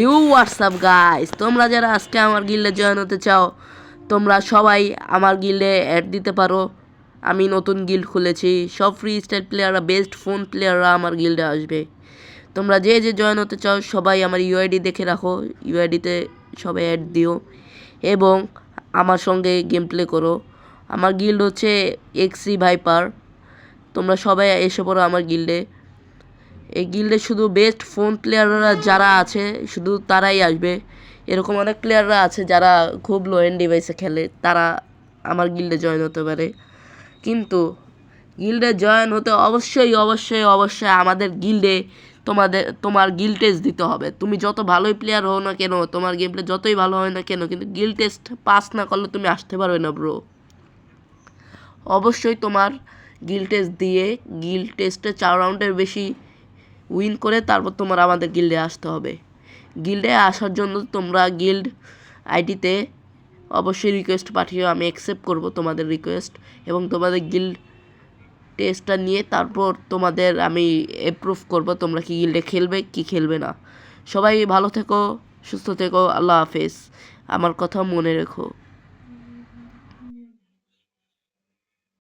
You WhatsApp guys তোমরা যারা আজকে আমার গিল্ডে জয়েন হতে চাও, তোমরা সবাই আমার গিল্ডে অ্যাড দিতে পারো। আমি নতুন গিল্ড খুলেছি। সব ফ্রি স্টাইল প্লেয়াররা বেস্ট ফোন প্লেয়াররা আমার গিল্ডে আসবে। তোমরা যে যে জয়েন হতে চাও, সবাই আমার ইউআইডি দেখে রাখো। ইউআইডিতে সবাই অ্যাড দিও। এবং আমার সঙ্গে গেম প্লে করো। আমার গিল্ড হচ্ছে এক্সি ভাইপার তোমরা সবাই এসে পড়ো আমার গিল্ডে এই গিল্ডে শুধু বেস্ট ফোন প্লেয়াররা যারা আছে, শুধু তারাই আসবে। এরকম অনেক প্লেয়াররা আছে যারা খুব লো এন্ড ডিভাইসে খেলে, তারা আমার গিল্ডে জয়েন হতে পারে। কিন্তু গিল্ডে জয়েন হতে অবশ্যই অবশ্যই অবশ্যই আমাদের গিল্ডে তোমাদের, তোমার গিল টেস্ট দিতে হবে। তুমি যত ভালোই প্লেয়ার হও না কেন, তোমার গেম প্লে যতই ভালো হয় না কেন, কিন্তু গিল টেস্ট পাস না করলে তুমি আসতে পারবে না ব্রো অবশ্যই তোমার গিল টেস্ট দিয়ে গিল টেস্টে চার রাউন্ডের বেশি উইন করে তারপর তোমার আমাদের গিল্ডে আসতে হবে। গিল্ডে আসার জন্য তোমরা গিল্ড আইডিতে অবশ্যই রিকোয়েস্ট পাঠিও, আমি অ্যাকসেপ্ট করব তোমাদের রিকোয়েস্ট এবং তোমাদের গিল্ড টেস্টটা নিয়ে তারপর তোমাদের আমি অ্যাপ্রুভ করব তোমরা কি গিল্ডে খেলবে, কি খেলবে না। সবাই ভালো থেকো, সুস্থ থেকো, আল্লাহ হাফেজ। আমার কথা মনে রেখো।